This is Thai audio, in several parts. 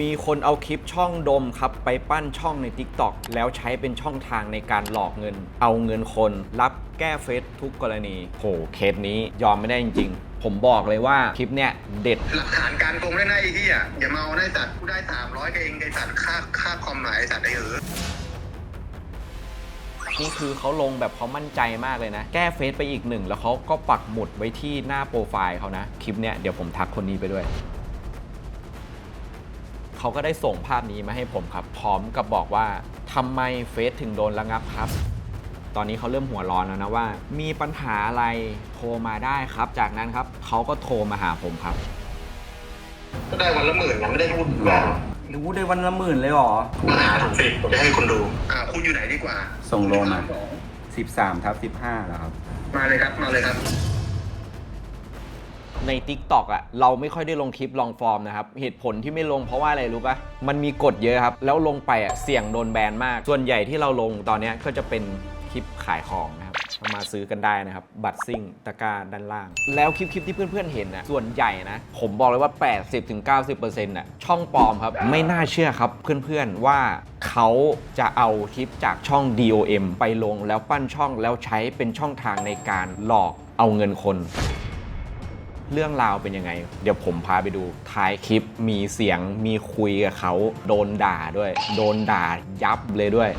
มีคนเอาคลิปช่องดมครับ ไปปั้นช่องใน TikTok แล้วใช้เป็นช่องทางในการหลอกเงิน เอาเงินคนรับแก้เฟซทุกกรณีโหเคสนี้ยอมไม่ได้จริง ๆ ผมบอกเลยว่าคลิปเนี้ยเด็ด หลักฐานการโกงได้ไงไอ้ที่อะอย่ามาเอาได้สัตว์กูได้สามร้อยก็เองไอ้สัตว์ค่าค่าคอมหน่อยไอ้สัตว์ไอ้เออนี่คือเขาลงแบบเขามั่นใจมากเลยนะ แก้เฟซไปอีกหนึ่ง แล้วเขาก็ปักหมุดไว้ที่หน้าโปรไฟล์เขานะ คลิปเนี้ยเดี๋ยวผมทักคนนี้ไปด้วย เขาก็ได้ส่งภาพนี้มาให้ผมครับ พร้อมกับบอกว่าทำไมเฟซถึงโดนระงับครับ ตอนนี้เขาเริ่มหัวร้อนแล้วนะว่า มีปัญหาอะไรโทรมาได้ครับ จากนั้นครับเขาก็โทรมาหาผมครับ ก็ได้วันละหมื่นนะไม่ได้พูดหรอกรู้ได้วันละหมื่นเลยเหรอมาหาผมสิผมจะให้คุณดูอ่าคุณอยู่ไหนดีกว่า ส่งโลมา13ทับ15แล้วครับ มาเลยครับมาเลยครับ ใน Tik t o อกอะเราไม่ค่อยได้ลงคลิปลองฟอร์มนะครับ เหตุผลที่ไม่ลงเพราะว่าอะไรรู้ปะมันมีกฎเยอะครับ แล้วลงไปอะเสี่ยงโดนแบนมาก ส่วนใหญ่ที่เราลงตอนนี้ก็จะเป็นคลิปขายของนะครับมาซื้อกันได้นะครับ บัตรซิ่งตะกร้าด้านล่าง แล้วคลิปคลิปที่เพื่อนๆเห็นนะส่วนใหญ่นะ ผมบอกเลยว่า 80-90%น่ะช่องปลอมครับ ไม่น่าเชื่อครับเพื่อนๆว่าเขาจะเอาคลิปจากช่อง DOM ไปลงแล้วปั้นช่องแล้วใช้เป็นช่องทางในการหลอกเอาเงินคน เรื่องราวเป็นยังไง เดี๋ยวผมพาไปดูท้ายคลิปมีเสียงมีคุยกับเขาโดนด่าด้วย โดนด่ายับเลยด้วย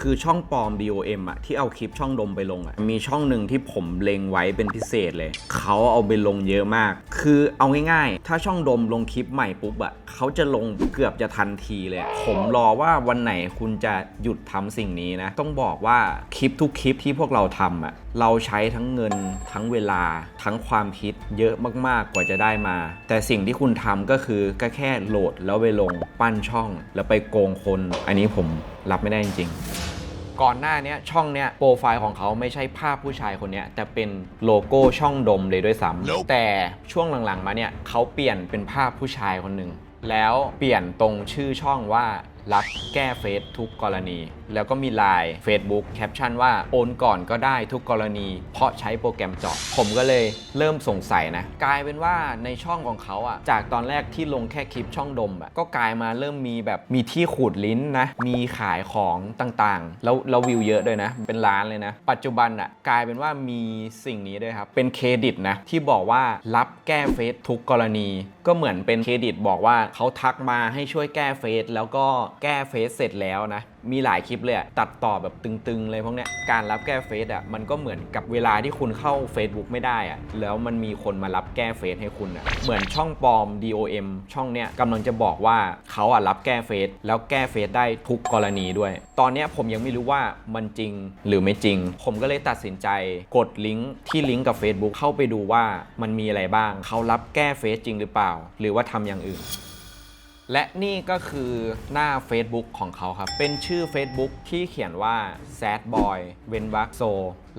คือช่องปลอม DOM อะที่เอาคลิปช่องดมไปลงอะมีช่องหนึ่งที่ผมเล็งไว้เป็นพิเศษเลย เขาเอาไปลงเยอะมาก คือเอาง่ายๆ ถ้าช่องดมลงคลิปใหม่ปุ๊บอะเขาจะลงเกือบจะทันทีเลย ผมรอว่าวันไหนคุณจะหยุดทำสิ่งนี้นะ ต้องบอกว่าคลิปทุกคลิปที่พวกเราทำอะ เราใช้ทั้งเงินทั้งเวลาทั้งความคิดเยอะมาก ๆ กว่าจะได้มา แต่สิ่งที่คุณทำก็คือก็แค่โหลดแล้วไปลงปั้นช่อง แล้วไปโกงคน อันนี้ผมรับไม่ได้จริงๆก่อนหน้าเนี้ยช่องเนี้ยโปรไฟล์ของเขาไม่ใช่ภาพผู้ชายคนเนี้ยแต่เป็นโลโก้ช่องดมเลยด้วยซ้ำแต่ช่วงหลังๆมาเนี่ยเขาเปลี่ยนเป็นภาพผู้ชายคนหนึ่งแล้วเปลี่ยนตรงชื่อช่องว่า รับแก้เฟซทุกกรณี แล้วก็มีไลน์ Facebook แคปชั่นว่าโอนก่อนก็ได้ทุกกรณี เพราะใช้โปรแกรมเจาะผมก็เลยเริ่มสงสัยนะ กลายเป็นว่าในช่องของเขาอะจากตอนแรกที่ลงแค่คลิปช่องดมอะก็กลายมาเริ่มมีแบบมีที่ขูดลิ้นนะ มีขายของต่างๆ แล้วแล้ววิวเยอะด้วยนะ เป็นล้านเลยนะ ปัจจุบันอะกลายเป็นว่ามีสิ่งนี้ด้วยครับ เป็นเครดิตนะที่บอกว่ารับแก้เฟซทุกกรณี ก็เหมือนเป็นเครดิตบอกว่าเขาทักมาให้ช่วยแก้เฟซแล้วก็แก้เฟซเสร็จแล้วนะ มีหลายคลิปเลยตัดต่อแบบตึงๆเลยพวกเนี้ยการรับแก้เฟซอะมันก็เหมือนกับเวลาที่คุณเข้า Facebook ไม่ได้อะแล้วมันมีคนมารับแก้เฟซให้คุณอะเหมือนช่องปลอม DOM ช่องเนี้ยกำลังจะบอกว่าเขาอะรับแก้เฟซแล้วแก้เฟซได้ทุกกรณีด้วย ตอนเนี้ยผมยังไม่รู้ว่ามันจริงหรือไม่จริง ผมก็เลยตัดสินใจกดลิงก์ที่ลิงก์กับ Facebook เข้าไปดูว่ามันมีอะไรบ้าง เขารับแก้เฟซจริงหรือเปล่า หรือว่าทำอย่างอื่น และนี่ก็คือหน้า Facebook ของเขาครับ เป็นชื่อ Facebook ที่เขียนว่า sad boy เวนวักโซ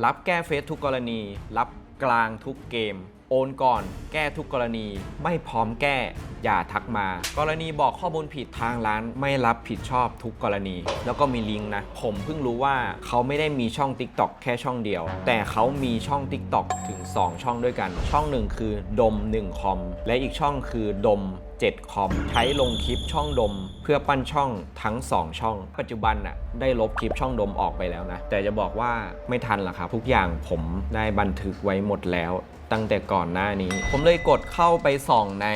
รับแก้เฟซทุกกรณี รับกลางทุกเกม โอนก่อน แก้ทุกกรณี ไม่พร้อมแก้ อย่าทักมา กรณีบอกข้อมูลผิดทางร้าน ไม่รับผิดชอบทุกกรณี แล้วก็มีลิงก์นะ ผมเพิ่งรู้ว่าเขาไม่ได้มีช่อง TikTok แค่ช่องเดียว แต่เขามีช่อง TikTok ถึง 2 ช่องด้วยกัน ช่องหนึ่งคือดม 1 คอม และอีกช่องคือดม7คอมใช้ลงคลิปช่องดม เพื่อปั้นช่องทั้ง 2 ช่อง ปัจจุบันน่ะได้ลบคลิปช่องดมออกไปแล้วนะ แต่จะบอกว่าไม่ทันละครับ ทุกอย่างผมได้บันทึกไว้หมดแล้ว ตั้งแต่ก่อนหน้านี้ ผมเลยกดเข้าไปส่องใน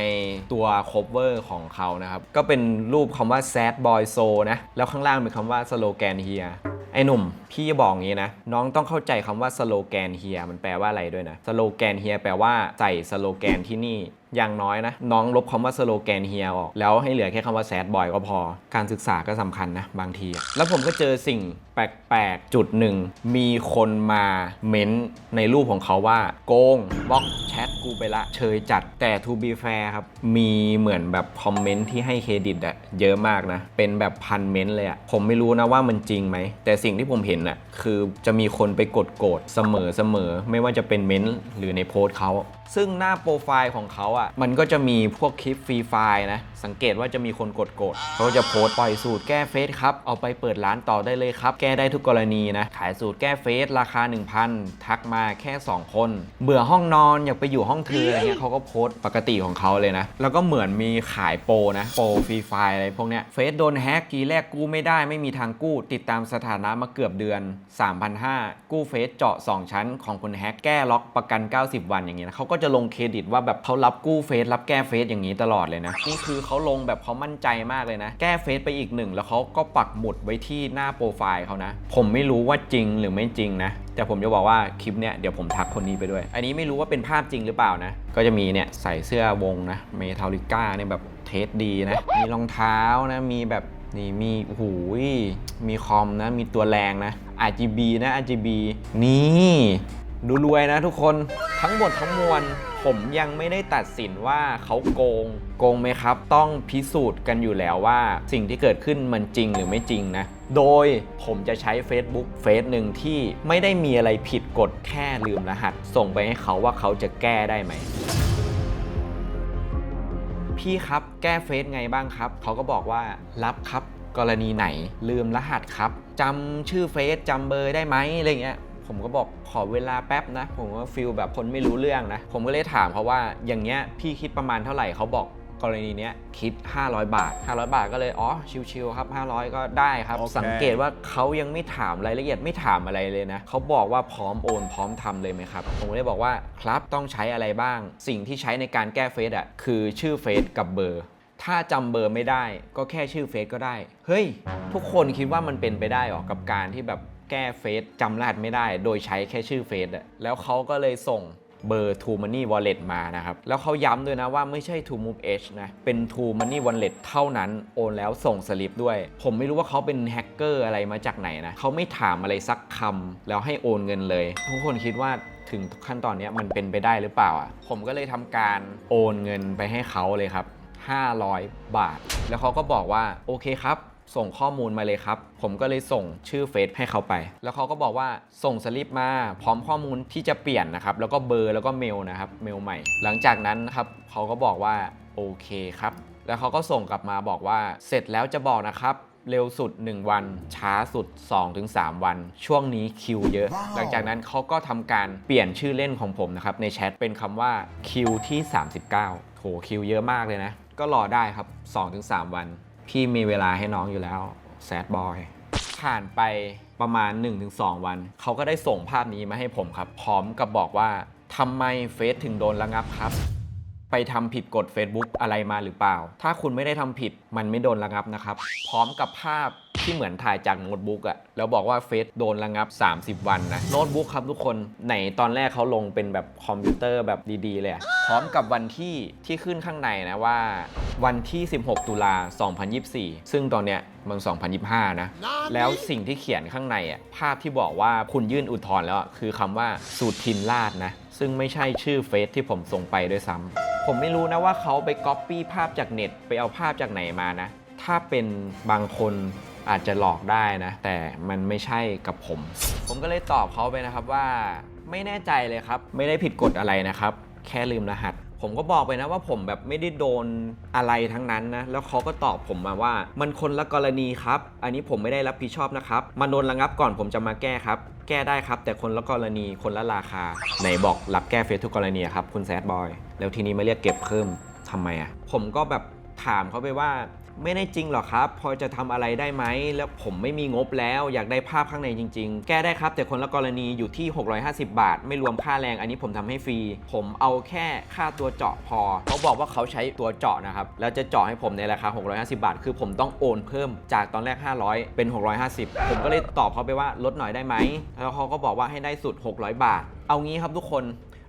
ตัว cover ของเขานะครับ ก็เป็นรูปคำว่า sad boy so นะ แล้วข้างล่างเป็นคำว่า slogan here ไอ้หนุ่ม พี่จะบอกงี้นะ น้องต้องเข้าใจคำว่าสโลแกนเฮียมันแปลว่าอะไรด้วยนะสโลแกนเฮียแปลว่าใส่สโลแกนที่นี่ อย่างน้อยนะ น้องลบคำว่าสโลแกนเฮียออก แล้วให้เหลือแค่คำว่าแซดบอยก็พอ การศึกษาก็สำคัญนะ บางทีอะแล้วผมก็เจอสิ่งแปลกๆ จุดหนึ่ง มีคนมาเม้นต์ในรูปของเขาว่า โกงบล็อกแชทกูไปละเชยจัดแต่ to be fair ครับ มีเหมือนแบบคอมเมนต์ที่ให้เครดิตอะเยอะมากนะ เป็นแบบพันเม้นต์เลยอะผมไม่รู้นะว่ามันจริงไหม แต่สิ่งที่ผมเห็นอะคือจะมีคนไปกดโกรธเสมอเสมอไม่ว่าจะเป็นเม้นต์หรือในโพสต์เขา ซึ่งหน้าโปรไฟล์ของเขาอะ มันก็จะมีพวกคลิปฟรีไฟล์นะ สังเกตว่าจะมีคนกดกดเขาจะโพสต์ปล่อยสูตรแก้เฟซครับ เอาไปเปิดร้านต่อได้เลยครับ แก้ได้ทุกกรณีนะ ขายสูตรแก้เฟซราคา 1,000 ทักมาแค่ 2 คน เบื่อห้องนอนอยากไปอยู่ห้องเธออะไรเงี้ยเขาก็โพสต์ปกติของเขาเลยนะ แล้วก็เหมือนมีขายโปรนะ โปรฟรีไฟล์อะไรพวกเนี้ย เฟซโดนแฮกทีแรกกู้ไม่ได้ไม่มีทางกู้ ติดตามสถานะมาเกือบเดือน3,500กู้เฟซเจาะ 2 ชั้นของคนแฮกแก้ล็อกประกัน 90 วันอย่างเงี้ยนะเขาก็จะลงเครดิตว่าแบบเขารับกู้เฟซรับแก้เฟซอย่างนี้ตลอดเลยนะ นี่คือเขาลงแบบเขามั่นใจมากเลยนะ แก้เฟซไปอีกหนึ่ง แล้วเขาก็ปักหมุดไว้ที่หน้าโปรไฟล์เขานะ ผมไม่รู้ว่าจริงหรือไม่จริงนะ แต่ผมจะบอกว่าคลิปเนี้ยเดี๋ยวผมทักคนนี้ไปด้วย อันนี้ไม่รู้ว่าเป็นภาพจริงหรือเปล่านะ ก็จะมีเนี่ยใส่เสื้อวงนะเมทัลลิก้าเนี่ยแบบเทสดีนะ มีรองเท้านะ มีแบบนี่มีหูยมีคอมนะ มีตัวแรงนะ RGB นะ RGB นี่ ดูรวยนะทุกคนทั้งหมดทั้งมวลผมยังไม่ได้ตัดสินว่าเขาโกง โกงไหมครับ ต้องพิสูจน์กันอยู่แล้วว่า สิ่งที่เกิดขึ้นมันจริงหรือไม่จริงนะ โดยผมจะใช้ Facebook เฟซหนึ่งที่ไม่ได้มีอะไรผิดกฎแค่ลืมรหัส ส่งไปให้เขาว่าเขาจะแก้ได้ไหมพี่ครับแก้เฟซไงบ้างครับ เขาก็บอกว่ารับครับ กรณีไหนลืมรหัสครับจำชื่อเฟซจำเบอร์ได้ไหมอะไรเงี้ย ผมก็บอกขอเวลาแป๊บนะ ผมก็ฟิลแบบคนไม่รู้เรื่องนะ ผมก็เลยถามเขาว่าอย่างเงี้ยพี่คิดประมาณเท่าไหร่เขาบอกกรณีเนี้ยคิด 500 บาท 500 บาทก็เลย อ๋อ ชิวๆครับ 500 ก็ได้ครับ โอเค สังเกตว่าเขายังไม่ถามรายละเอียดไม่ถามอะไรเลยนะ เขาบอกว่าพร้อมโอน พร้อมทำเลยไหมครับ ผมก็เลยบอกว่าครับต้องใช้อะไรบ้าง สิ่งที่ใช้ในการแก้เฟซอะคือชื่อเฟซกับเบอร์ ถ้าจำเบอร์ไม่ได้ก็แค่ชื่อเฟซก็ได้ เฮ้ย ทุกคนคิดว่ามันเป็นไปได้หรอกับการที่แบบ แก้เฟซจำรหัสไม่ได้ โดยใช้แค่ชื่อเฟซอะแล้วเขาก็เลยส่งเบอร์ True Money Wallet มานะครับ แล้วเขาย้ำด้วยนะว่าไม่ใช่ True Move Edge นะ เป็น True Money Wallet เท่านั้นโอนแล้วส่งสลิปด้วย ผมไม่รู้ว่าเขาเป็นแฮกเกอร์อะไรมาจากไหนนะเขาไม่ถามอะไรสักคำแล้วให้โอนเงินเลย ทุกคนคิดว่าถึงขั้นตอนนี้มันเป็นไปได้หรือเปล่าอะผมก็เลยทำการโอนเงินไปให้เขาเลยครับ 500 บาท แล้วเขาก็บอกว่าโอเคครับ ส่งข้อมูลมาเลยครับ ผมก็เลยส่งชื่อเฟซให้เขาไป แล้วเขาก็บอกว่าส่งสลิปมาพร้อมข้อมูลที่จะเปลี่ยนนะครับ แล้วก็เบอร์แล้วก็เมลนะครับเมลใหม่ หลังจากนั้นนะครับเขาก็บอกว่าโอเคครับ แล้วเขาก็ส่งกลับมาบอกว่าเสร็จแล้วจะบอกนะครับเร็วสุด 1 วัน ช้าสุด 2-3 วัน ช่วงนี้คิวเยอะหลังจากนั้นเขาก็ทำการเปลี่ยนชื่อเล่นของผมนะครับ ในแชทเป็นคำว่าคิวที่ 39โถคิวเยอะมากเลยนะ ก็รอได้ครับ 2-3 วัน พี่มีเวลาให้น้องอยู่แล้วแซดบอยผ่านไปประมาณ 1-2 วัน เขาก็ได้ส่งภาพนี้มาให้ผมครับ พร้อมกับบอกว่าทำไมเฟซถึงโดนระงับครับ ไปทำผิดกฎ Facebook อะไรมาหรือเปล่า ถ้าคุณไม่ได้ทำผิดมันไม่โดนระงับนะครับ พร้อมกับภาพที่เหมือนถ่ายจากโน้ตบุ๊กอะแล้วบอกว่าเฟซโดนระงับ 30 วันนะโน้ตบุ๊กครับทุกคนไหนตอนแรกเขาลงเป็นแบบคอมพิวเตอร์แบบดีๆเลยพร้อมกับวันที่ที่ขึ้นข้างในนะว่า วันที่ 16 ตุลา 2024 ซึ่งตอนเนี้ยมัน 2025 นะ แล้วสิ่งที่เขียนข้างในอะภาพที่บอกว่าคุณยื่นอุทธรณ์แล้วอะคือคำว่าสูตรทินลาดนะ ซึ่งไม่ใช่ชื่อเฟซที่ผมส่งไปด้วยซ้ำ ผมไม่รู้นะว่าเขาไปก๊อปปี้ภาพจากเน็ต ไปเอาภาพจากไหนมานะ ถ้าเป็นบางคนอาจจะหลอกได้นะ แต่มันไม่ใช่กับผม ผมก็เลยตอบเขาไปนะครับว่า ไม่แน่ใจเลยครับ ไม่ได้ผิดกฎอะไรนะครับ แค่ลืมรหัส ผมก็บอกไปนะว่าผมแบบไม่ได้โดนอะไรทั้งนั้นนะ แล้วเขาก็ตอบผมมาว่า มันคนละกรณีครับ อันนี้ผมไม่ได้รับผิดชอบนะครับ มันโดนระงับก่อนผมจะมาแก้ครับ แก้ได้ครับ แต่คนละกรณีคนละราคา ไหนบอกรับแก้เฟซทุกกรณีครับคุณแซดบอย แล้วทีนี้มาเรียกเก็บเพิ่มทำไมอะผมก็แบบถามเขาไปว่า ไม่ได้จริงหรอครับ พอจะทำอะไรได้ไหม แล้วผมไม่มีงบแล้วอยากได้ภาพข้างในจริง ๆ แก้ได้ครับ แต่คนละกรณีอยู่ที่ 650 บาท ไม่รวมค่าแรง อันนี้ผมทำให้ฟรี ผมเอาแค่ค่าตัวเจาะพอ เขาบอกว่าเขาใช้ตัวเจาะนะครับ แล้วจะเจาะให้ผมในราคา 650 บาท คือผมต้องโอนเพิ่มจากตอนแรก 500 เป็น 650 ผมก็เลยตอบเขาไปว่าลดหน่อยได้ไหม แล้วเขาก็บอกว่าให้ได้สุด 600 บาท เอางี้ครับทุกคน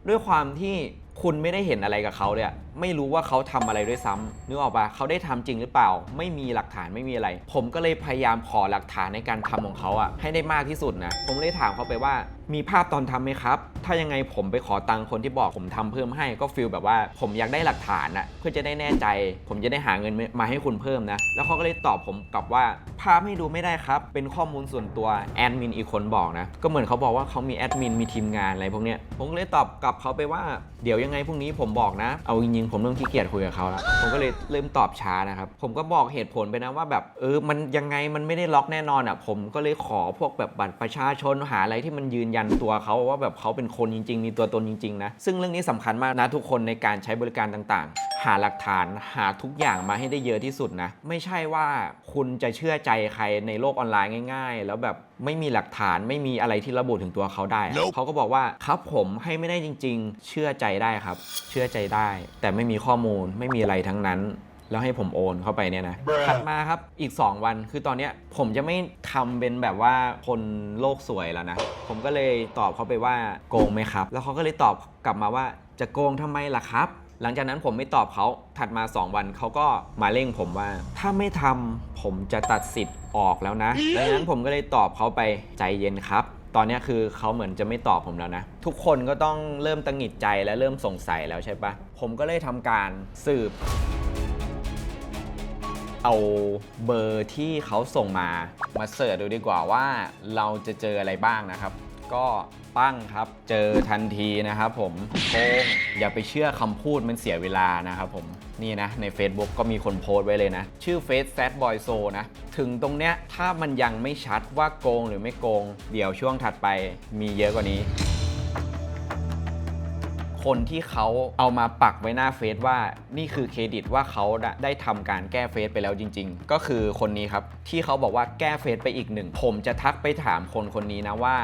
ด้วยความที่ คุณไม่ได้เห็นอะไรกับเขาเลยไม่รู้ว่าเขาทำอะไรด้วยซ้ำนึกออกปะเขาได้ทำจริงหรือเปล่า ไม่มีหลักฐานไม่มีอะไร ผมก็เลยพยายามขอหลักฐานในการทำของเขาอะให้ได้มากที่สุดนะผมเลยถามเขาไปว่า มีภาพตอนทำไหมครับ ถ้ายังไงผมไปขอตังค์คนที่บอกผมทำเพิ่มให้ก็ฟีลแบบว่า ผมอยากได้หลักฐานอะเพื่อจะได้แน่ใจ ผมจะได้หาเงินมาให้คุณเพิ่มนะแล้วเขาก็เลยตอบผมกลับว่า ภาพให้ดูไม่ได้ครับ เป็นข้อมูลส่วนตัวแอดมินอีกคนบอกนะก็เหมือนเขาบอกว่าเขามีแอดมินมีทีมงานอะไรพวกเนี้ยผมเลยตอบกลับเขาไปว่าเดี๋ยวยังังไงพรุ่งนี้ผมบอกนะ เอาจริงๆผมเริ่มขี้เกียจคุยกับเขาแล้วผมก็เลยเริ่มตอบช้านะครับ ผมก็บอกเหตุผลไปนะว่าแบบเออมันยังไงมันไม่ได้ล็อกแน่นอนอะผมก็เลยขอพวกแบบบัตรประชาชนหาอะไรที่มันยืนยันตัวเขาว่าแบบเขาเป็นคนจริง ๆ มีตัวตนจริงๆนะซึ่งเรื่องนี้สำคัญมากนะทุกคนในการใช้บริการต่างๆหาหลักฐานหาทุกอย่างมาให้ได้เยอะที่สุดนะ ไม่ใช่ว่าคุณจะเชื่อใจใครในโลกออนไลน์ง่าย ๆ แล้วแบบ ไม่มีหลักฐานไม่มีอะไรที่ระบุถึงตัวเขาได้อะเขาก็บอกว่าครับผมให้ไม่ได้จริง ๆ เชื่อใจได้ครับ เชื่อใจได้ แต่ไม่มีข้อมูลไม่มีอะไรทั้งนั้น แล้วให้ผมโอนเข้าไปเนี่ยนะถัดมาครับอีก 2 วันคือตอนเนี้ยผมจะไม่ทำเป็นแบบว่าคนโลกสวยแล้วนะ ผมก็เลยตอบเขาไปว่าโกงไหมครับ แล้วเขาก็เลยตอบกลับมาว่าจะโกงทำไมล่ะครับ หลังจากนั้นผมไม่ตอบเขาถัดมา 2 วันเขาก็มาเร่งผมว่า ถ้าไม่ทำผมจะตัดสิทธิ์ออกแล้วนะดังนั้นผมก็เลยตอบเขาไปใจเย็นครับ ตอนนี้คือเขาเหมือนจะไม่ตอบผมแล้วนะ ทุกคนก็ต้องเริ่มตังหงิดใจและเริ่มสงสัยแล้วใช่ปะผมก็เลยทำการสืบ เอาเบอร์ที่เขาส่งมามาเสิร์ชดูดีกว่าว่าเราจะเจออะไรบ้างนะครับ ก็ปั้งครับ เจอทันทีนะครับผมโกงอย่าไปเชื่อคำพูดมันเสียเวลานะครับผม นี่นะ ใน Facebook ก็มีคนโพสต์ไว้เลยนะ ชื่อเฟซแซดบอยโซนะ ถึงตรงเนี้ยถ้ามันยังไม่ชัดว่าโกงหรือไม่โกง เดี๋ยวช่วงถัดไปมีเยอะกว่านี้ คนที่เขาเอามาปักไว้หน้าเฟซว่านี่คือเครดิตว่าเขาได้ทำการแก้เฟซไปแล้วจริง ๆ ก็คือคนนี้ครับที่เขาบอกว่าแก้เฟซไปอีกหนึ่งผมจะทักไปถามคนคนนี้นะว่า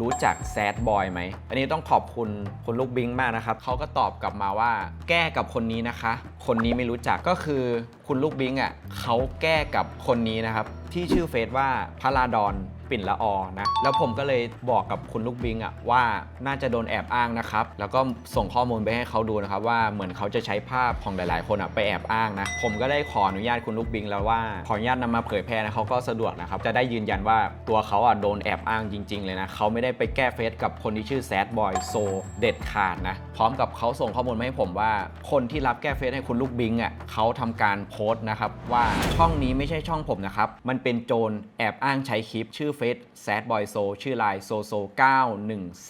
รู้จักแซดบอยไหมอันนี้ต้องขอบคุณคุณลูกบิงมากนะครับเขาก็ตอบกลับมาว่า แก้กับคนนี้นะคะ คนนี้ไม่รู้จักก็คือคุณลูกบิงอะเขาแก้กับคนนี้นะครับที่ชื่อเฟซว่าพระลาดอน ปิ่นละออนะ แล้วผมก็เลยบอกกับคุณลูกบิงอะว่าน่าจะโดนแอบอ้างนะครับ แล้วก็ส่งข้อมูลไปให้เขาดูนะครับ ว่าเหมือนเขาจะใช้ภาพของหลาย ๆ คนอะไปแอบอ้างนะ ผมก็ได้ขออนุญาตคุณลูกบิงแล้วว่าขออนุญาตนำมาเผยแพร่นะเขาก็สะดวกนะครับ จะได้ยืนยันว่าตัวเขาอะโดนแอบอ้างจริง ๆ เลยนะเขาไม่ได้ไปแก้เฟซกับคนที่ชื่อแซดบอยโซเด็ดขาดนะพร้อมกับเขาส่งข้อมูลมาให้ผมว่า คนที่รับแก้เฟซให้คุณลูกบิงอะเขาทำการโพสต์นะครับว่าช่องนี้ไม่ใช่ช่องผมนะครับมันเป็นโจรแอบอ้างใช้คลิปชื่อเฟซแซดบอยโซชื่อไลน์โซโซ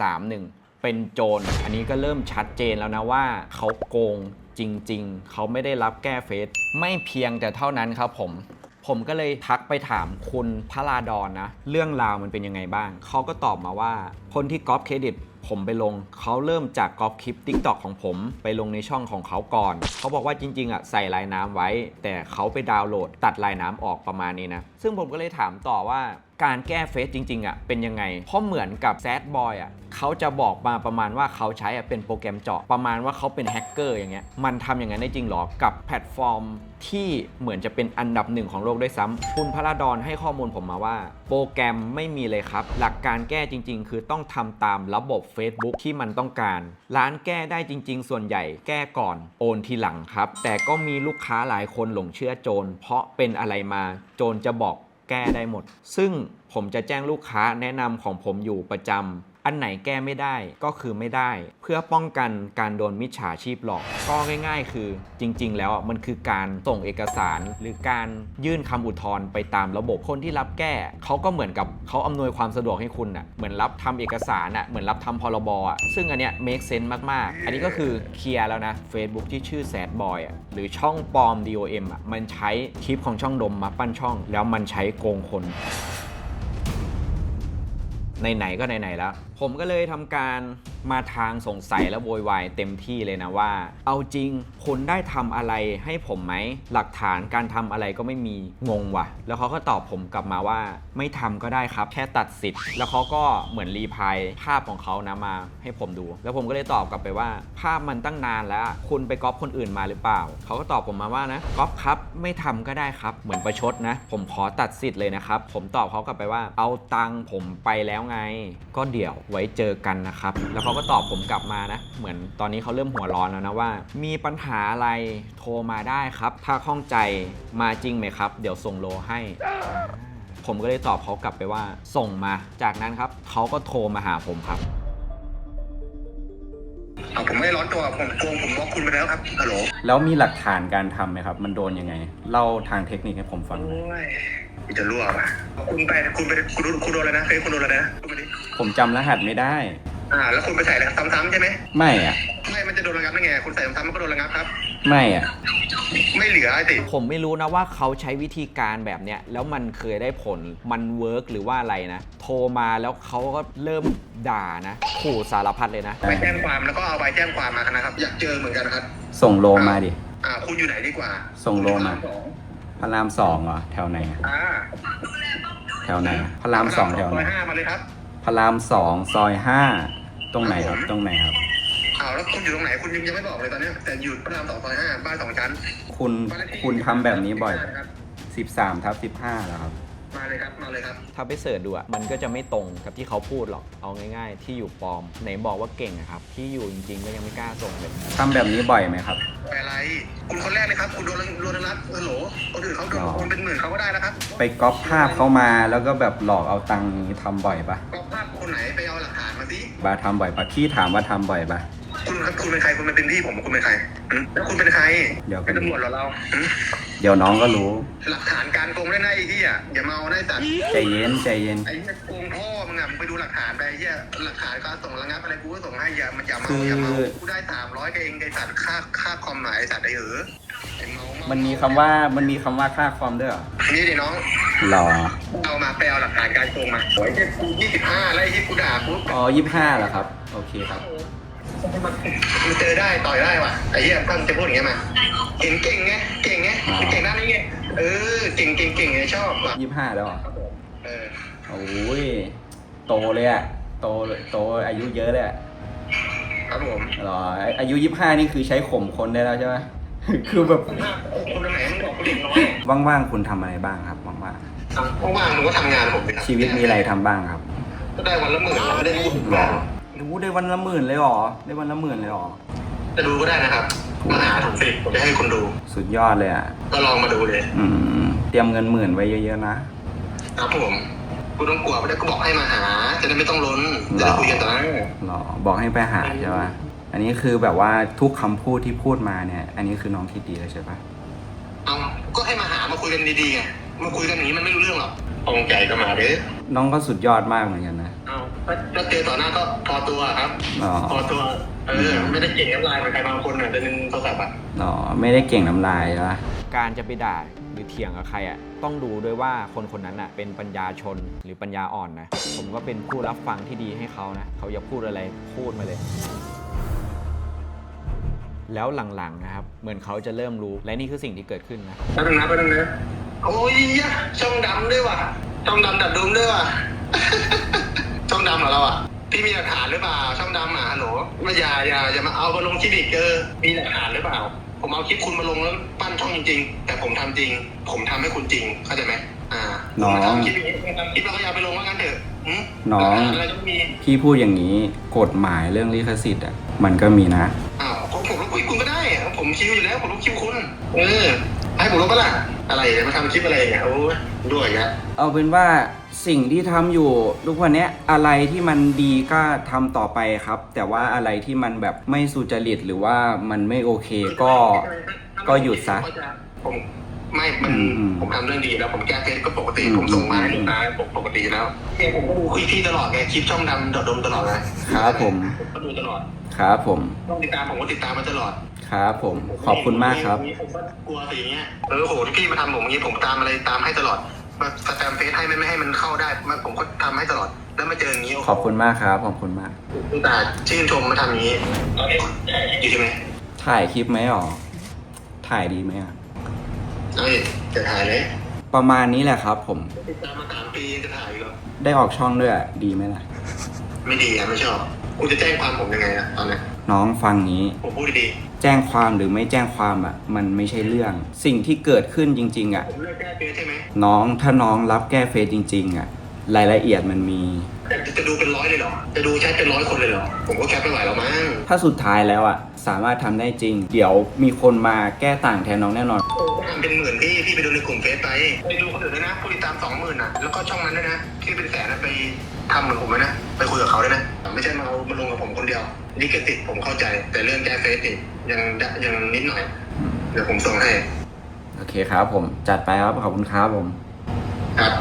9131 เป็นโจร อันนี้ก็เริ่มชัดเจนแล้วนะว่าเขาโกงจริง ๆ เขาไม่ได้รับแก้เฟซไม่เพียงแต่เท่านั้นครับผม ผมก็เลยทักไปถามคุณพระลาดอนนะ เรื่องราวมันเป็นยังไงบ้าง เขาก็ตอบมาว่า คนที่ก๊อปเครดิตผมไปลง เขาเริ่มจากก๊อปคลิป t ิ k t o k ของผมไปลงในช่องของเขาก่อน เขาบอกว่าจริง ๆอะใส่ลายน้ำไว้ แต่เขาไปดาวน์โหลด ตัดลายน้ำออกประมาณนี้นะ ซึ่งผมก็เลยถามต่อว่าการแก้เฟซจริงๆอะเป็นยังไง เพราะเหมือนกับแซดบอยอะเขาจะบอกมาประมาณว่าเขาใช้อะเป็นโปรแกรมเจาะประมาณว่าเขาเป็นแฮกเกอร์อย่างเงี้ยมันทำอย่างนั้นได้จริงหรอ กับแพลตฟอร์มที่เหมือนจะเป็นอันดับหนึ่งของโลกด้วยซ้ำคุณพระราดอนให้ข้อมูลผมมาว่า โปรแกรมไม่มีเลยครับ หลักการแก้จริง ๆ คือต้องทำตามระบบ Facebook ที่มันต้องการ ร้านแก้ได้จริง ๆ ส่วนใหญ่แก้ก่อนโอนทีหลังครับ แต่ก็มีลูกค้าหลายคนหลงเชื่อโจรเพราะเป็นอะไรมาโจรจะบอกแก้ได้หมด ซึ่งผมจะแจ้งลูกค้าแนะนำของผมอยู่ประจำ อันไหนแก้ไม่ได้ก็คือไม่ได้ เพื่อป้องกันการโดนมิจฉาชีพหลอก ก็ง่าย ๆ คือจริง ๆ แล้วมันคือการส่งเอกสาร หรือการยื่นคำอุทธรณ์ไปตามระบบคนที่รับแก้เขาก็เหมือนกับเขาอำนวยความสะดวกให้คุณอะเหมือนรับทำเอกสารอะเหมือนรับทำพรบอะซึ่งอันเนี้ย make sense มากๆ อันนี้ก็คือเคลียร์แล้วนะ Facebook ที่ชื่อ Sad Boy อะหรือช่องปลอม DOM อะมันใช้คลิปของช่องดมมาปั้นช่อง แล้วมันใช้โกงคนไหนๆก็ไหนๆแล้วผมก็เลยทำการมาทางสงสัยและโวยวายเต็มที่เลยนะว่า เอาจริงคุณได้ทำอะไรให้ผมไหม หลักฐานการทำอะไรก็ไม่มีงงว่ะ แล้วเขาก็ตอบผมกลับมาว่า ไม่ทำก็ได้ครับ แค่ตัดสิทธิ์ แล้วเขาก็เหมือนรีพายภาพของเขานะมาให้ผมดู แล้วผมก็เลยตอบกลับไปว่า ภาพมันตั้งนานแล้ว คุณไปก๊อปคนอื่นมาหรือเปล่า เขาก็ตอบผมมาว่านะก๊อปครับ ไม่ทำก็ได้ครับ เหมือนประชดนะ ผมขอตัดสิทธิ์เลยนะครับ ผมตอบเขากลับไปว่า เอาตังผมไปแล้วไง ก็เดี๋ยวไว้เจอกันนะครับ แล้วเขาก็ตอบผมกลับมานะ เหมือนตอนนี้เขาเริ่มหัวร้อนแล้วนะว่า มีปัญหาอะไรโทรมาได้ครับ ถ้าข้องใจมาจริงไหมครับ เดี๋ยวส่งโลให้ผมก็เลยตอบเขากลับไปว่าส่งมา จากนั้นครับเขาก็โทรมาหาผมครับ ผมไม่ได้ร้อนตัวผมโกงผมบล็อกคุณไปแล้วครับฮัลโหลแล้วมีหลักฐานการทำไหมครับ มันโดนยังไง เล่าทางเทคนิคให้ผมฟังหน่อยโอ้ย มันจะรั่วป่ะคุณไปคุณไปคุณโดนคุณโดนอะไรนะเคยคุณโดนอะไรนะคุณไปดิผมจำรหัสไม่ได้ อ่า แล้วคุณไปใส่อะไรซ้ำๆใช่ไหมไม่อะ ไม่มันจะโดนระงับได้ไงคุณใส่ซ้ำๆมันก็โดนระงับครับ ไม่อะ ไม่เหลือไอ้ติผมไม่รู้นะว่าเขาใช้วิธีการแบบเนี้ยแล้วมันเคยได้ผลมันเวิร์กหรือว่าอะไรนะ โทรมาแล้วเขาก็เริ่มด่านะขู่สารพัดเลยนะ ไปแจ้งความแล้วก็เอาใบแจ้งความมานะครับ อยากเจอเหมือนกันครับ ส่งโลมาดิ อ่า คุณอยู่ไหนดีกว่าส่งโลมาพระรามสองเหรอแถวไหนอะอ่าแถวไหนอะพระรามสองแถวไหน ร้อยห้ามาเลยครับพระรามสองซอยห้าตรงไหนครับตรงไหนครับ อ้าวแล้วคุณอยู่ตรงไหนคุณยังยังไม่บอกเลยตอนเนี้ยแต่อยู่พระรามสองซอยห้าบ้านสองชั้นคุณบ้านเลขที่คุณทำแบบนี้บ่อยครับ13ทับ15แล้วครับ มาเลยครับ มาเลยครับ ถ้าไปเสิร์ชดูอะมันก็จะไม่ตรงกับที่เขาพูดหรอก เอาง่าย ๆ ที่อยู่ปลอมไหนบอกว่าเก่งอะครับ ที่อยู่จริงๆก็ยังไม่กล้าส่งเลยทำแบบนี้บ่อยไหมครับไปอะไร คุณคนแรกเลยครับ คุณโดนโดนรัดฮัลโหลคนอื่นเขาโดนหรอ คนเป็นหมื่นเขาก็ได้นะครับไปก๊อปภาพเข้ามาแล้วก็แบบหลอกเอาตังค์ทำบ่อยปะก็ภาพคนไหนไปเอาหลักฐานมาสิบาทำบ่อยปะพี่ถามว่าทำบ่อยปะ คุณครับคุณเป็นใครคุณเป็นพี่ผมคุณเป็นใครหืมแล้วคุณเป็นใครเดี๋ยว เป็นตำรวจเหรอเราหืมเดี๋ยวน้องก็รู้ หลักฐานการโกงได้ไงไอ้ที่อะอย่าเมาได้สัตว์ใจเย็นใจเย็น ไอ้เนี่ยโกงพ่อมึงอะมึงไปดูหลักฐานไปไอ้เหี้ยหลักฐานการส่งระงับอะไรกูก็ส่งให้อย่ามันอย่าเมาคืออย่าเมากูได้สามร้อยก็เองไอ้สัตว์ค่าค่าคอมหมายไอ้สัตว์ไอ้เออไอ้เมาามันมีคำว่ามันมีคำว่าค่าคอมด้วยเหรอนี่ดิน้อง หรอเอามาไปเอาหลักฐานการโกงมาโอ้ยเนี่ยกูยี่สิบห้าแล้วไอ้ที่กูด่ากูอ๋อยี่ห้าเหรอครับ โอเคครับ มันเจอได้ต่อยได้ว่ะไอ้เหี้ยถ้ามึงจะพูดอย่างเงี้ยมาเก่งเก่งไงเก่งไงอ๋อเก่งด้านนี้ไงเออเก่งเก่งเก่งไงชอบว่ะยี่ห้าแล้วเหรอเออโอ้ยโตเลยอะโตเลยโตอายุเยอะเลยอะครับผมหรออายุยี่ห้านี่คือใช้ข่มคนได้แล้วใช่ไหมคือแบบคนไหนมึงบอกกูเด็กน้อยว่างๆคุณทำอะไรบ้างครับว่างว่างๆมึงก็ทำงานผมไปครับๆชีวิตมีอะไรทำบ้างครับก็ได้วันละหมื่นเราไม่ได้พูดหรอ รู้ได้วันละหมื่นเลยเหรอ ได้วันละหมื่นเลยเหรอ จะดูก็ได้นะครับ มาหาผมสิผมจะให้คุณดู สุดยอดเลยอะ ก็ลองมาดูเลย อืม เตรียมเงินหมื่นไว้เยอะๆนะ ครับผมกูต้องกลัวไม่ได้ก็บอกให้มาหา จะได้ไม่ต้องล้น จะได้คุยกันต่อหน้าหรอ บอกให้ไปหาใช่ปะอันนี้คือแบบว่าทุกคำพูดที่พูดมาเนี่ย อันนี้คือน้องคิดดีแล้วใช่ปะเอาก็ให้มาหามาคุยกันดีๆไง มาคุยกันอย่างนี้มันไม่รู้เรื่องหรอกตรงใจก็มาเด้อ น้องก็สุดยอดมากเหมือนกันนะเอาถ้าเจอต่อหน้าก็พอตัวครับ อ๋อพอตัว เออ ไม่ได้เก่งน้ำลายเหมือนใครบางคนอะจะนึงโทรศัพท์อะอ๋อไม่ได้เก่งน้ำลายใช่ปะการจะไปด่าหรือเถียงกับใครอะต้องดูด้วยว่าคนคนนั้นอะเป็นปัญญาชนหรือปัญญาอ่อนนะ ผมก็เป็นผู้รับฟังที่ดีให้เขานะเขาอยากพูดอะไรพูดมาเลย แล้วหลังๆนะครับ เหมือนเขาจะเริ่มรู้และนี่คือสิ่งที่เกิดขึ้นนะแป๊บนึงนะแป๊บนึงนะโอ้ยยะช่องดำด้วยว่ะ ช่องดำดับดุมด้วยว่ะ ช่องดำเหรอเราอะ พี่มีหลักฐานหรือเปล่า ช่องดำอะฮัลโหลว่าอย่าอย่าอย่ามาเอามาลงคลิปอีกเจอมีหลักฐานหรือเปล่า ผมเอาคลิปคุณมาลงแล้วปั้นช่องจริงๆ แต่ผมทำจริง ผมทำให้คุณจริง เข้าใจไหมอ่าน้องทำคลิปอย่างนี้ทำคลิปเราก็อย่าไปลงว่างั้นเถอะหืมน้อง หลักฐานอะไรต้องมี พี่พูดอย่างนี้กฎหมายเรื่องลิขสิทธิ์อะมันก็มีนะ อ้าวผมผมลบคลิปคุณก็ได้ ผมคิวอยู่แล้ว ผมลบคลิปคุณ เออ ให้ผมลบปะล่ะอะไรเนี่ยมาทำคลิปอะไรเนี่ยโอ้ยด้วยอีกแล้วเอาเป็นว่าสิ่งที่ทำอยู่ทุกวันเนี้ยอะไรที่มันดีก็ทำต่อไปครับ แต่ว่าอะไรที่มันแบบไม่สุจริตหรือว่ามันไม่โอเคก็ ก็หยุดซะผมไม่มันอืมอืมผมทำเรื่องดีแล้ว ผมแก้เคสก็ปกติอืม ผมส่งมาให้อืลูมกค้าผมปกติแล้วเนี่ยผมก็ดูคุยพี่ตลอดไงคลิปช่องดำดอดดมตลอดเลยครับผมผม ก็ดูตลอดครับผม ต้องติดตามผมก็ติดตามมาตลอด ครับผมขอบคุณมากครับผมก็กลัวสิอย่างเงี้ยเออโหที่พี่มาทำผมอย่างงี้ผมตามอะไรตามให้ตลอดมาสแตมเฟซให้ไม่ไม่ให้มันเข้าได้มันผมก็ทำให้ตลอดแล้วมาเจออย่างงี้โโหขอบคุณมากครับขอบคุณมากอุตส่าห์ชื่นชมมาทำอย่างนี้ตอนนี้อยู่ใช่ไหมถ่ายคลิปไหมอ๋อถ่ายดีไหมอะเอ้ยจะถ่ายเลยประมาณนี้แหละครับ ผมติดตามมาสามปีจะถ่ายอีกเหรอได้ออกช่องด้วยอะดีไหมล่ะ ไม่ดีอะไม่ชอบคุณจะแจ้งความผมยังไงอะตอนเนี้ย น้องฟังนี้ผมพูดดีแจ้งความหรือไม่แจ้งความอะ มันไม่ใช่เรื่อง สิ่งที่เกิดขึ้นจริง ๆ อะๆผมเลือกแก้เฟซใช่ไหมน้องถ้าน้องรับแก้เฟซจริง ๆ อะ รายละเอียดมันมี แต่จะดูเป็นร้อยเลยเหรอ จะดูแชทเป็นร้อยคนเลยเหรอ ผมก็แคปไม่ไหวแล้วมั้งถ้าสุดท้ายแล้วอะ สามารถทำได้จริง เดี๋ยวมีคนมาแก้ต่างแทนน้องแน่นอนทำ เป็นหมื่นพี่พี่ไปดูในกลุ่มเฟซไปไปดูคนอื่นด้วยนะผู้ติดตามสองหมื่นอะแล้วก็ช่องนั้นด้วยนะที่เป็นแสนอะไปทำเหมือนผมเลยนะไปคุยกับเขาได้ไหมไม่ใช่มาเอามาลงกับผมคนเดียวลิขสิทธิ์ผมเข้าใจ แต่เรื่องแก้เฟซนี่ยังยังนิดหน่อยเดี๋ยวผมส่งให้โอเคครับผมจัดไปครับขอบคุณครับผม ครับ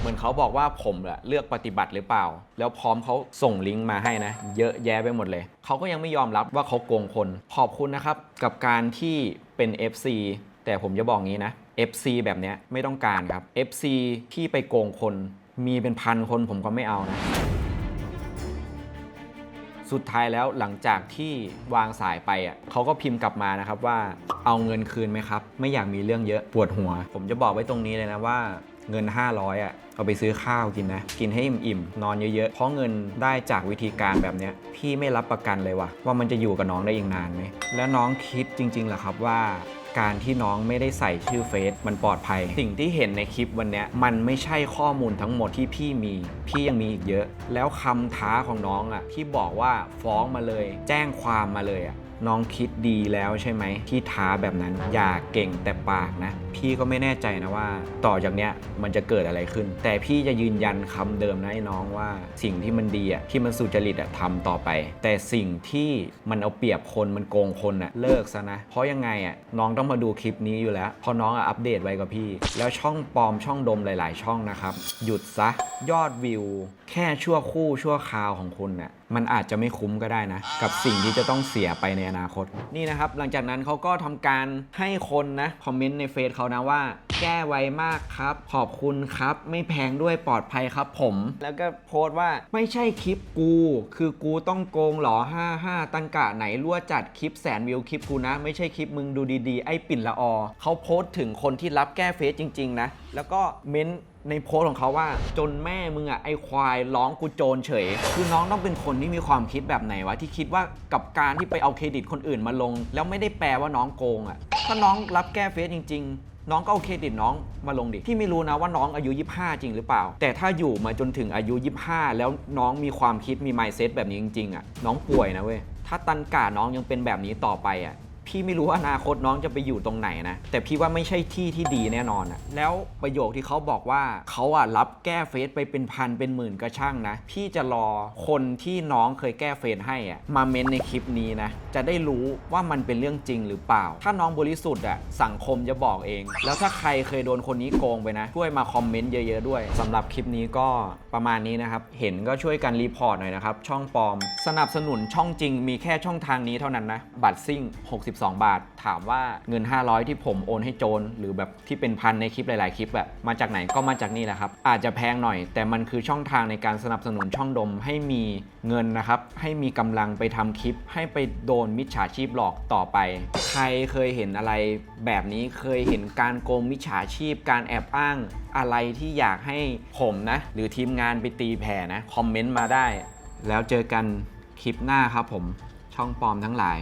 เหมือนเขาบอกว่าผมอะเลือกปฏิบัติหรือเปล่า แล้วพร้อมเขาส่งลิงก์มาให้นะ เยอะแยะไปหมดเลย เขาก็ยังไม่ยอมรับว่าเขาโกงคน ขอบคุณนะครับ กับการที่เป็น FC แต่ผมจะบอกงี้นะ FC แบบเนี้ยไม่ต้องการครับ FC ที่ไปโกงคนมีเป็นพันคนผมก็ไม่เอานะ สุดท้ายแล้วหลังจากที่วางสายไปอะเขาก็พิมพ์กลับมานะครับว่าเอาเงินคืนไหมครับ ไม่อยากมีเรื่องเยอะปวดหัว ผมจะบอกไว้ตรงนี้เลยนะว่าเงิน 500อะเอาไปซื้อข้าวกินนะ กินให้อิ่มๆ นอนเยอะๆ เพราะเงินได้จากวิธีการแบบเนี้ยพี่ไม่รับประกันเลยว่ะว่ามันจะอยู่กับน้องได้อีกนานไหม แล้วน้องคิดจริงๆเหรอครับว่า การที่น้องไม่ได้ใส่ชื่อเฟซมันปลอดภัย สิ่งที่เห็นในคลิปวันนี้มันไม่ใช่ข้อมูลทั้งหมดที่พี่มี พี่ยังมีอีกเยอะ แล้วคำท้าของน้องอะ่ะที่บอกว่าฟ้องมาเลย แจ้งความมาเลยอะ่ะ น้องคิดดีแล้วใช่ไหมที่ท้าแบบนั้น อย่าเก่งแต่ปากนะ พี่ก็ไม่แน่ใจนะว่า ต่อจากเนี้ยมันจะเกิดอะไรขึ้น แต่พี่จะยืนยันคำเดิมนะไอ้น้องว่า สิ่งที่มันดีอะที่มันสุจริตอะทำต่อไป แต่สิ่งที่มันเอาเปรียบคนมันโกงคนอะเลิกซะนะ เพราะยังไงอะน้องต้องมาดูคลิปนี้อยู่แล้วพราะน้องอะอัปเดตไว้กับพี่ แล้วช่องปลอมช่องดมหลาย ๆ ช่องนะครับหยุดซะยอดวิว แค่ชั่วคู่ชั่วคราวของคุณน่ะมันอาจจะไม่คุ้มก็ได้นะ กับสิ่งที่จะต้องเสียไปในอนาคต นี่นะครับ หลังจากนั้นเขาก็ทำการให้คนนะ คอมเมนต์ในเฟซเขานะว่า แก้ไวมากครับ ขอบคุณครับ ไม่แพงด้วยปลอดภัยครับผม แล้วก็โพสต์ว่าไม่ใช่คลิปกู คือกูต้องโกงเหรอ 55 ตังกะไหนรั่วจัดคลิปแสนวิวคลิปกูนะ ไม่ใช่คลิปมึงดูดีๆ ไอ้ปิ่นละออเขาโพสต์ถึงคนที่รับแก้เฟซจริง ๆ นะ แล้วก็เม้นต์ ในโพสต์ของเขาว่า จนแม่มึงอะไอควายร้องกูโจรเฉย คือน้องต้องเป็นคนที่มีความคิดแบบไหนวะที่คิดว่ากับการที่ไปเอาเครดิตคนอื่นมาลง แล้วไม่ได้แปลว่าน้องโกงอะถ้าน้องรับแก้เฟซจริง ๆ น้องก็เอาเครดิตน้องมาลงดิพี่ไม่รู้นะว่าน้องอายุ 25 จริงหรือเปล่า แต่ถ้าอยู่มาจนถึงอายุ 25 แล้วน้องมีความคิดมี mindset แบบนี้จริงๆอะน้องป่วยนะเว้ยถ้าตันกาน้องยังเป็นแบบนี้ต่อไปอะ พี่ไม่รู้ว่าอนาคตน้องจะไปอยู่ตรงไหนนะ แต่พี่ว่าไม่ใช่ที่ที่ดีแน่นอนอะแล้วประโยคที่เขาบอกว่าเขาอะรับแก้เฟซไปเป็นพันเป็นหมื่นก็ช่างนะ พี่จะรอคนที่น้องเคยแก้เฟซให้อะมาเมนในคลิปนี้นะ จะได้รู้ว่ามันเป็นเรื่องจริงหรือเปล่า ถ้าน้องบริสุทธิ์อะสังคมจะบอกเอง แล้วถ้าใครเคยโดนคนนี้โกงไปนะช่วยมาคอมเมนต์เยอะๆด้วยสำหรับคลิปนี้ก็ประมาณนี้นะครับเห็นก็ช่วยกันรีพอร์ตหน่อยนะครับช่องปลอม สนับสนุนช่องจริงมีแค่ช่องทางนี้เท่านั้นนะบัตรซิ่ง62บาท ถามว่าเงิน 500 ที่ผมโอนให้โจรหรือแบบที่เป็นพันในคลิปหลาย ๆ คลิปอะมาจากไหนก็มาจากนี่แหละครับ อาจจะแพงหน่อย แต่มันคือช่องทางในการสนับสนุนช่องดมให้มีเงินนะครับ ให้มีกำลังไปทำคลิป ให้ไปโดนมิจฉาชีพหลอกต่อไป ใครเคยเห็นอะไรแบบนี้เคยเห็นการโกงมิจฉาชีพ การแอบอ้างอะไรที่อยากให้ผมนะ หรือทีมงานไปตีแผ่นะคอมเมนต์มาได้ แล้วเจอกันคลิปหน้าครับผมช่องปลอมทั้งหลาย